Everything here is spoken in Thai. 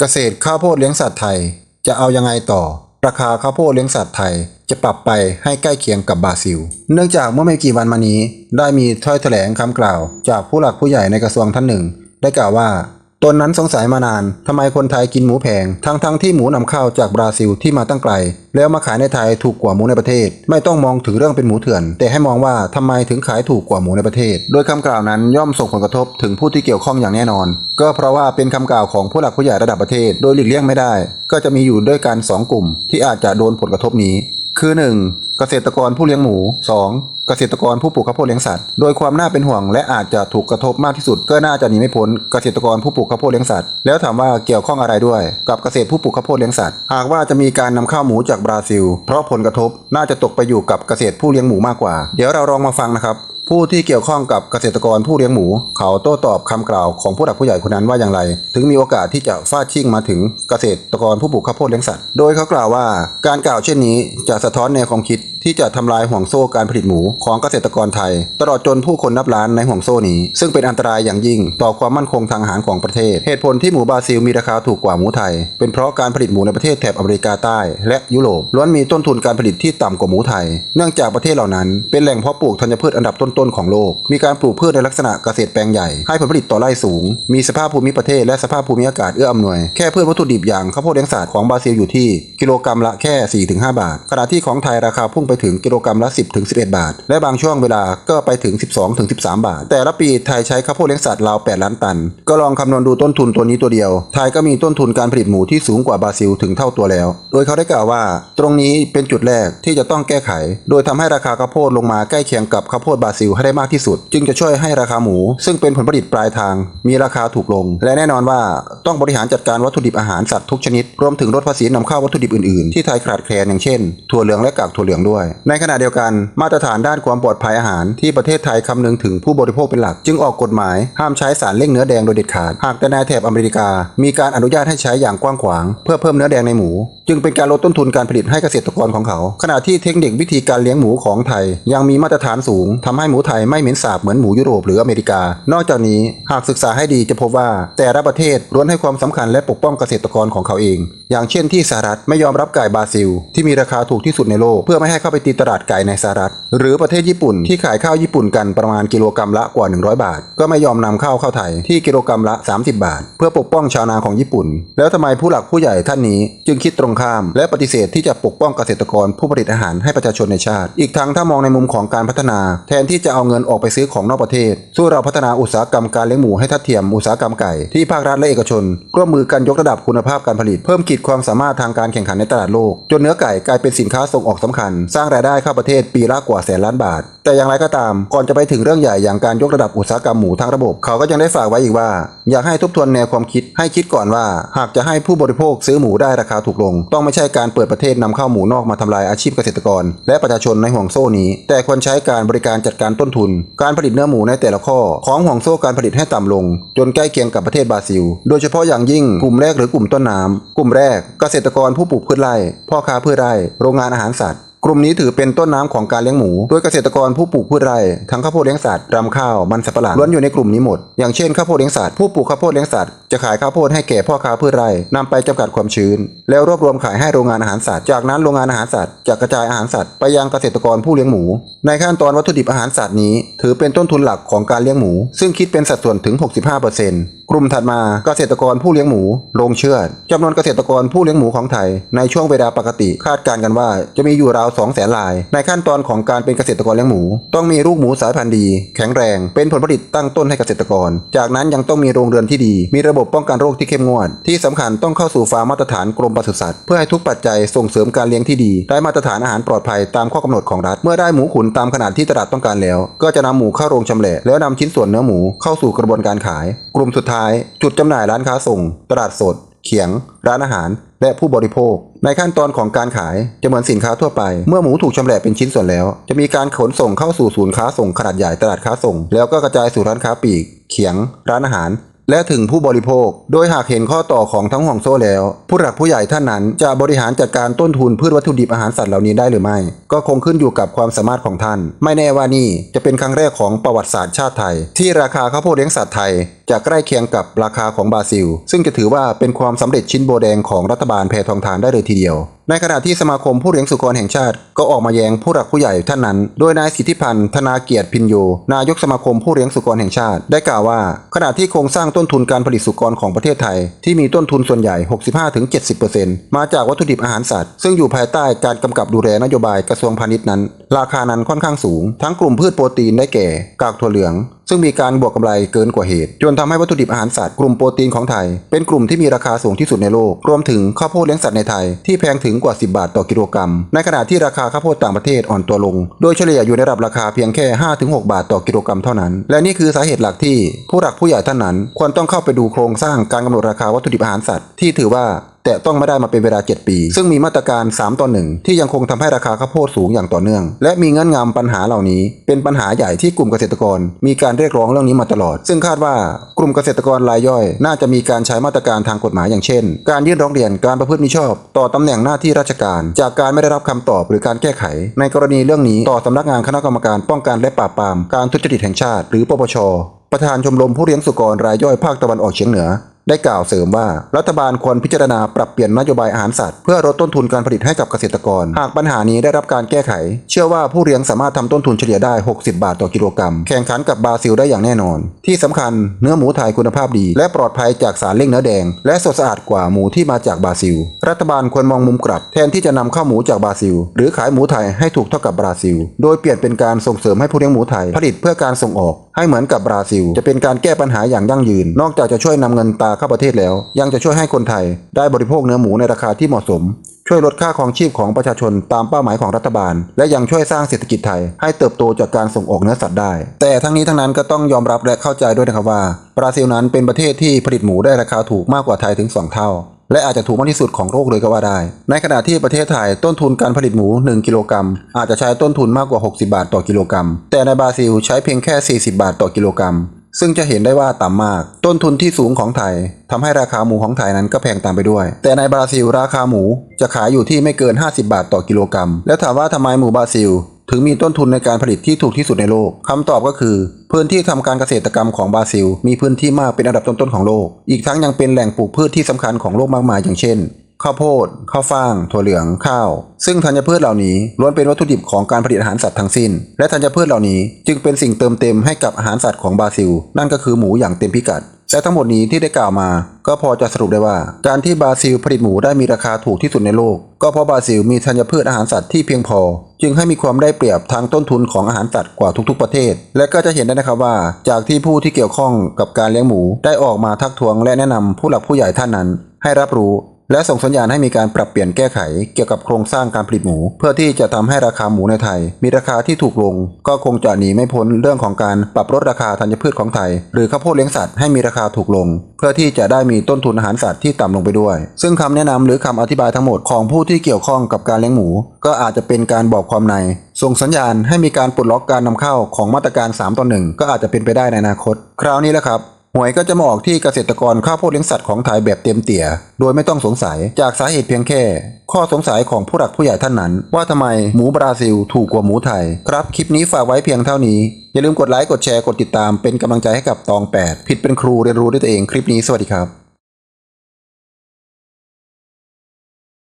เกษตรข้าวโพดเลี้ยงสัตว์ไทย จะเอายังไงต่อ ราคาข้าวโพดเลี้ยงสัตว์ไทย จะปรับไปให้ใกล้เคียงกับบราซิล เนื่องจากเมื่อไม่กี่วันมานี้ ได้มีถ้อยแถลงคำกล่าว จากผู้หลักผู้ใหญ่ในกระทรวงท่านหนึ่ง ได้กล่าวว่า ตนนั้นสงสัยมานาน ทำไมคนไทยกินหมูแพง ทั้งทั้งๆที่หมูนำเข้าจากบราซิลที่มาตั้งไกล แล้วมาขายในไทยถูกกว่าหมูในประเทศ ไม่ต้องมองถึงเรื่องเป็นหมูเถื่อน แต่ให้มองว่าทำไมถึงขายถูกกว่าหมูในประเทศ โดยคำกล่าวนั้นย่อมส่งผลกระทบถึงผู้ที่เกี่ยวข้องอย่างแน่นอน ก็เพราะว่าเป็นคำกล่าวของผู้หลักผู้ใหญ่ระดับประเทศ โดยหลีกเลี่ยงไม่ได้ ก็จะมีอยู่ด้วยกันสองกลุ่ม ที่อาจจะโดนผลกระทบนี้ คือ 1. เกษตรกรผู้เลี้ยงหมู 2. เกษตรกรผู้ปลูกข้าวโพดเลี้ยงสัตว์ โดยความน่าเป็นห่วงและอาจจะถูกกระทบมากที่สุด ก็น่าจะหนีไม่พ้นเกษตรกรผู้ปลูกข้าวโพดเลี้ยงสัตว์ แล้วถามว่าเกี่ยวข้องอะไรด้วย กับเกษตรผู้ปลูกข้าวโพดเลี้ยงสัตว์ หากว่าจะมีการนำเข้าวหมูจากบราซิล เพราะผลกระทบน่าจะตกไปอยู่กับเกษตรผู้เลี้ยงหมูมากกว่า เดี๋ยวเราลองมาฟังนะครับ ผู้ที่เกี่ยวข้องกับเกษตรกรผู้เลี้ยงหมู เขาโต้ตอบคำกล่าวของผู้หลักผู้ใหญ่คนนั้นว่าอย่างไร ถึงมีโอกาสที่จะฟาดชิ่งมาถึงเกษตรกรผู้ปลูกข้าวโพดเลี้ยงสัตว์ โดยเขากล่าวว่าการกล่าวเช่นนี้จะสะท้อนแนวความคิดที่จะทำลายห่วงโซ่การผลิตหมูของเกษตรกรไทย ตลอดจนผู้คนนับล้านในห่วงโซ่นี้ ซึ่งเป็นอันตรายอย่างยิ่งต่อความมั่นคงทางอาหารของประเทศ เหตุผลที่หมูบราซิลมีราคาถูกกว่าหมูไทย เป็นเพราะการผลิตหมูในประเทศแถบอเมริกาใต้ และยุโรปล้วนมีต้นทุนการผลิตที่ต่ำกว่าหมูไทย เนื่องจากประเทศเหล่านั้นเป็นแหล่งเพาะปลูกธัญพืชอันดับต้นๆของโลก มีการปลูกพืชในลักษณะเกษตรแปลงใหญ่ ให้ผลผลิตต่อไร่สูง มีสภาพภูมิประเทศและสภาพภูมิอากาศเอื้ออำนวย แค่พืชวัตถุดิบอย่างข้าวโพดเลี้ยงสัตว์ของบราซิลอยู่ที่ กิโลกรัมละแค่ 4-5 บาท ขณะที่ของไทยราคาพุ่งไปถึงกิโลกรัมละ 10-11 บาท และบางช่วงเวลาก็ไปถึง 12-13 บาท แต่ละปีไทยใช้ข้าวโพดเลี้ยงสัตว์ราว 8 ล้านตัน ก็ลองคำนวณดูต้นทุนตัวนี้ตัวเดียว ไทยก็มีต้นทุนการผลิตหมูที่สูงกว่าบราซิลถึงเท่าตัวแล้ว โดยเขาได้กล่าวว่า ตรงนี้เป็นจุดแรกที่จะต้องแก้ไข โดยทำให้ราคาข้าวโพดลงมาใกล้เคียงกับข้าวโพดบราซิลให้ได้มากที่สุด จึงจะช่วยให้ราคาหมู ซึ่งเป็นผลผลิตปลายทาง มีราคาถูกลง และแน่นอนว่าต้องบริหารจัดการวัตถุดิบอาหารสัตว์ทุกชนิด รวมถึงลดภาษีนำเข้าวัตถุดิบอื่นๆ ที่ไทยขาดแคลนอย่างเช่น ถั่วเหลืองและกากถั่วเหลืองด้วย ในขณะเดียวกัน มาตรฐานด้านความปลอดภัยอาหารที่ประเทศไทยคำนึงถึงผู้บริโภคเป็นหลัก จึงออกกฎหมายห้ามใช้สารเร่งเนื้อแดงโดยเด็ดขาด หากแต่ในแถบอเมริกา มีการอนุญาตให้ใช้อย่างกว้างขวาง เพื่อเพิ่มเนื้อแดงในหมู จึงเป็นการลดต้นทุนการผลิตให้เกษตรกรของเขา ขณะที่เทคนิควิธีการเลี้ยงหมูของไทย ยังมีมาตรฐานสูงทำให้หมูไทยไม่เหม็นสาบเหมือนหมูยุโรปหรืออเมริกา นอกจากนี้หากศึกษาให้ดีจะพบว่า แต่ละประเทศล้วนให้ความสำคัญและปกป้องเกษตรกรของเขาเอง อย่างเช่นที่สหรัฐไม่ยอมรับไก่บราซิล ที่มีราคาถูกที่สุดในโลก เพื่อไม่ให้เข้าไปตีตลาดไก่ในสหรัฐ หรือประเทศญี่ปุ่นที่ขายข้าวญี่ปุ่นกันประมาณกิโลกรัมละกว่า 100 บาท ก็ไม่ยอมนำข้าวเข้าไทยที่กิโลกรัมละ 30 บาท เพื่อปกป้องชาวนาของญี่ปุ่น แล้วทำไมผู้หลักผู้ใหญ่ท่านนี้จึงคิดตรงข้าม และปฏิเสธที่จะปกป้องเกษตรกรผู้ผลิตอาหารให้ประชาชนในชาติ อีกทั้งถ้ามองในมุมของการพัฒนา แทนที่จะเอาเงินออกไปซื้อของนอกประเทศ สู้เราพัฒนาอุตสาหกรรมการเลี้ยงหมูให้ทัดเทียมอุตสาหกรรมไก่ที่ภาครัฐและเอกชนร่วมมือกันยกระดับคุณภาพการผลิตเพิ่มขีดความสามารถทางการแข่งขันในตลาดโลก จนเนื้อไก่กลายเป็นสินค้าส่งออกสำคัญ สร้างรายได้เข้าประเทศปีละกว่าแสนล้านบาท แต่อย่างไรก็ตาม ก่อนจะไปถึงเรื่องใหญ่อย่างการยกระดับอุตสาหกรรมหมูทั้งระบบ เขาก็ยังได้ฝากไว้อีกว่า อยากให้ทบทวนแนวความคิดให้คิดก่อนว่า หากจะให้ผู้บริโภคซื้อหมูได้ราคาถูกลง ต้องไม่ใช่การเปิดประเทศนำเข้าหมูนอกมาทำลายอาชีพเกษตรกร และประชาชนในห่วงโซ่นี้ แต่ควรใช้การบริการจัดการต้นทุน การผลิตเนื้อหมูในแต่ละข้อ ของห่วงโซ่การผลิตให้ต่ำลง จนใกล้เคียงกับประเทศบราซิล โดยเฉพาะอย่างยิ่งกลุ่มแรกหรือกลุ่มต้นน้ำกลุ่มแรกเกษตรกรผู้ปลูกพืชไร่พ่อค้าพืชไร่โรงงานอาหารสัตว์ กลุ่มนี้ถือเป็นต้นน้ำของการเลี้ยงหมู โดยเกษตรกรผู้ปลูกพืชไร่ทั้งข้าวโพดเลี้ยงสัตว์รำข้าว มันสับปะหลังล้วนอยู่ในกลุ่มนี้หมด อย่างเช่นข้าวโพดเลี้ยงสัตว์ผู้ปลูกข้าวโพดเลี้ยงสัตว์จะขายข้าวโพดให้แก่พ่อค้าพืชไร่นำไปจำกัดความชื้น แล้วรวบรวมขายให้โรงงานอาหารสัตว์ จากนั้นโรงงานอาหารสัตว์จะกระจายอาหารสัตว์ไปยังเกษตรกรผู้เลี้ยงหมู ในขั้นตอนวัตถุดิบอาหารสัตว์นี้ ถือเป็นต้นทุนหลักของการเลี้ยงหมู ซึ่งคิดเป็นสัดส่วนถึง 65% กลุ่มถัดมาเกษตรกรผู้เลี้ยงหมูโรงเชือดจำนวนเกษตรกรผู้เลี้ยงหมูของไทย ในช่วงเวลาปกติคาดการณ์กันว่าจะมีอยู่ราว2แสนราย ในขั้นตอนของการเป็นเกษตรกรเลี้ยงหมู ต้องมีลูกหมูสายพันธุ์ดี แข็งแรง เป็นผลผลิตตั้งต้นให้เกษตรกร จากนั้นยังต้องมีโรงเรือนที่ดี มีระบบป้องกันโรคที่เข้มงวด ที่สำคัญต้องเข้าสู่ฟาร์มมาตรฐานกรมปศุสัตว์เพื่อให้ทุกปัจจัยส่งเสริมการเลี้ยงที่ดีได้มาตรฐานอาหารปลอดภัยตามข้อกำหนดของรัฐเมื่อได้หมูขุนตามขนาดที่ตลาดต้องการแล้ว ก็จะนำหมูเข้าโรงชำแหละแล้วนำชิ้นส่วนเนื้อหมูเข้าสู่กระบวนการขาย กลุ่มสุดท้ายจุดจำหน่ายร้านค้าส่ง ตลาดสด เขียง ร้านอาหาร และผู้บริโภค ในขั้นตอนของการขายจะเหมือนสินค้าทั่วไป เมื่อหมูถูกชำแหละเป็นชิ้นส่วนแล้ว จะมีการขนส่งเข้าสู่ศูนย์ค้าส่งขนาดใหญ่ตลาดค้าส่ง แล้วก็กระจายสู่ร้านค้าปลีก เขียง ร้านอาหาร และถึงผู้บริโภค โดยหากเห็นข้อต่อของทั้งห่วงโซ่แล้ว ผู้หลักผู้ใหญ่ท่านนั้นจะบริหารจัดการต้นทุนพืชวัตถุดิบอาหารสัตว์เหล่านี้ได้หรือไม่ ก็คงขึ้นอยู่กับความสามารถของท่าน ไม่แน่ว่านี่จะเป็นครั้งแรกของประวัติศาสตร์ชาติไทย ที่ราคาข้าวโพดเลี้ยงสัตว์ไทยจะใกล้เคียงกับราคาของบราซิล ซึ่งจะถือว่าเป็นความสำเร็จชิ้นโบแดงของรัฐบาลแพทองทานได้เลยทีเดียว ในขณะที่สมาคมผู้เลี้ยงสุกรแห่งชาติ ก็ออกมาแย้งผู้หลักผู้ใหญ่ท่านนั้น โดยนายสิทธิพันธ์ธนาเกียรติพินโยนายกสมาคมผู้เลี้ยงสุกรแห่งชาติ ได้กล่าวว่า ขณะที่โครงสร้างต้นทุนการผลิตสุกรของประเทศไทย ที่มีต้นทุนส่วนใหญ่ 65-70%มาจากวัตถุดิบอาหารสัตว์ ซึ่งอยู่ภายใต้การกำกับดูแลนโยบายกระทรวงพาณิชย์นั้น ราคานั้นค่อนข้างสูง ทั้งกลุ่มพืชโปรตีนได้แก่ กากถั่วเหลือง ซึ่งมีการบวกกำไรเกินกว่าเหตุ จนทำให้วัตถุดิบอาหารสัตว์กลุ่มโปรตีนของไทย เป็นกลุ่มที่มีราคาสูงที่สุดในโลก รวมถึงข้าวโพดเลี้ยงสัตว์ในไทยที่แพงถึงกว่า 10 บาทต่อกิโลกรัม ในขณะที่ราคาข้าวโพดต่างประเทศอ่อนตัวลง โดยเฉลี่ยอยู่ในระดับราคาเพียงแค่ 5-6 บาทต่อกิโลกรัมเท่านั้น และนี่คือสาเหตุหลักที่ผู้หลักผู้ใหญ่ท่านนั้น ควรต้องเข้าไปดูโครงสร้างการกำหนดราคาวัตถุดิบอาหารสัตว์ที่ถือว่าแต่ต้องไม่ได้มาเป็นเวลา 7 ปี ซึ่งมีมาตรการ 3 ต่อ 1 ที่ยังคงทำให้ราคาข้าวโพดสูงอย่างต่อเนื่อง และมีเงื่อนงำปัญหาเหล่านี้ เป็นปัญหาใหญ่ที่กลุ่มเกษตรกร มีการเรียกร้องเรื่องนี้มาตลอด ซึ่งคาดว่ากลุ่มเกษตรกรรายย่อย น่าจะมีการใช้มาตรการทางกฎหมายอย่างเช่น การยื่นร้องเรียนการประพฤติมิชอบ ต่อตำแหน่งหน้าที่ราชการ จากการไม่ได้รับคำตอบหรือการแก้ไข ในกรณีเรื่องนี้ต่อสำนักงานคณะกรรมการป้องกันและปราบปรามการทุจริตแห่งชาติ หรือปปชประธานชมรมผู้เลี้ยงสุกรรายย่อยภาคตะวันออกเฉียงเหนือ ได้กล่าวเสริมว่า รัฐบาลควรพิจารณาปรับเปลี่ยนนโยบายอาหารสัตว์เพื่อลดต้นทุนการผลิตให้กับเกษตรกร หากปัญหานี้ได้รับการแก้ไข เชื่อว่าผู้เลี้ยงสามารถทำต้นทุนเฉลี่ยได้ 60 บาทต่อกิโลกรัม แข่งขันกับบราซิลได้อย่างแน่นอน ที่สำคัญเนื้อหมูไทยคุณภาพดี และปลอดภัยจากสารเล่งเนื้อแดง และสดสะอาดกว่าหมูที่มาจากบราซิล รัฐบาลควรมองมุมกลับ แทนที่จะนำเข้าหมูจากบราซิล หรือขายหมูไทยให้ถูกเท่ากับบราซิล โดยเปลี่ยนเป็นการส่งเสริมให้ผู้เลี้ยงหมูไทยผลิตเพื่อการส่งออก ให้เหมือนกับบราซิล จะเป็นการแก้ปัญหาอย่างยั่งยืน นอกจากจะช่วยนำเงินตาเข้าประเทศแล้ว ยังจะช่วยให้คนไทย ได้บริโภคเนื้อหมูในราคาที่เหมาะสม ช่วยลดค่าครองชีพของประชาชนตามเป้าหมายของรัฐบาล และยังช่วยสร้างเศรษฐกิจไทย ให้เติบโตจากการส่งออกเนื้อสัตว์ได้ แต่ทั้งนี้ทั้งนั้นก็ต้องยอมรับและเข้าใจด้วยนะครับว่าบราซิลนั้นเป็นประเทศที่ผลิตหมูได้ราคาถูกมากกว่าไทยถึง 2 เท่า และอาจจะถูกมากที่สุดของโลกเลยก็ว่าได้ ในขณะที่ประเทศไทยต้นทุนการผลิตหมู 1 กิโลกรัมอาจจะใช้ต้นทุนมากกว่า 60 บาทต่อกิโลกรัม แต่ในบราซิลใช้เพียงแค่ 40 บาทต่อกิโลกรัม ซึ่งจะเห็นได้ว่าต่ำมาก ต้นทุนที่สูงของไทยทำให้ราคาหมูของไทยนั้นก็แพงตามไปด้วย แต่ในบราซิลราคาหมูจะขายอยู่ที่ไม่เกิน 50 บาทต่อกิโลกรัม แล้วถามว่าทำไมหมูบราซิล ถึงมีต้นทุนในการผลิตที่ถูกที่สุดในโลกคำตอบก็คือ พื้นที่ทำการเกษตรกรรมของบราซิล มีพื้นที่มากเป็นอันดับต้นๆของโลก อีกทั้งยังเป็นแหล่งปลูกพืชที่สำคัญของโลกมากมายอย่างเช่น ข้าวโพด ข้าวฟ่าง ถั่วเหลือง ข้าว ซึ่งธัญพืชเหล่านี้ล้วนเป็นวัตถุดิบของการผลิตอาหารสัตว์ทั้งสิ้น และธัญพืชเหล่านี้จึงเป็นสิ่งเติมเต็มให้กับอาหารสัตว์ของบราซิล นั่นก็คือหมูอย่างเต็มพิกัด และทั้งหมดนี้ที่ได้กล่าวมา ก็พอจะสรุปได้ว่า การที่บราซิลผลิตหมูได้มีราคาถูกที่สุดในโลก ก็เพราะบราซิลมีธัญพืชอาหารสัตว์ที่เพียงพอ จึงให้มีความได้เปรียบทางต้นทุนของอาหารสัตว์กว่าทุกๆประเทศ และก็จะเห็นได้นะครับว่า จากที่ผู้ที่เกี่ยวข้องกับการเลี้ยงหมูได้ออกมาทักท้วงและแนะนำผู้หลักผู้ใหญ่ท่านนั้น ให้รับรู้ และส่งสัญญาณให้มีการปรับเปลี่ยนแก้ไขเกี่ยวกับโครงสร้างการผลิตหมู เพื่อที่จะทำให้ราคาหมูในไทย มีราคาที่ถูกลง ก็คงจะหนีไม่พ้นเรื่องของการปรับลดราคาธัญพืชของไทย หรือข้าวโพดเลี้ยงสัตว์ให้มีราคาถูกลง เพื่อที่จะได้มีต้นทุนอาหารสัตว์ที่ต่ำลงไปด้วย ซึ่งคำแนะนำหรือคำอธิบายทั้งหมดของผู้ที่เกี่ยวข้องกับการเลี้ยงหมู ก็อาจจะเป็นการบอกความใน ส่งสัญญาณให้มีการปลดล็อกการนำเข้าของมาตรการ 3ต่อ1ก็อาจจะเป็นไปได้ในอนาคต คราวนี้แหละครับ หวยก็จะมาออกที่เกษตรกรข้าวโพดเลี้ยงสัตว์ของไทยแบบเต็มเตี่ย โดยไม่ต้องสงสัยจากสาเหตุเพียงแค่ ข้อสงสัยของผู้หลักผู้ใหญ่ท่านนั้น ว่าทำไมหมูบราซิลถูกกว่าหมูไทย ครับคลิปนี้ฝากไว้เพียงเท่านี้ อย่าลืมกดไลค์กดแชร์กดติดตามเป็นกำลังใจให้กับตอง 8 ผิดเป็นครูเรียนรู้ด้วยตัวเองคลิปนี้สวัสดีครับ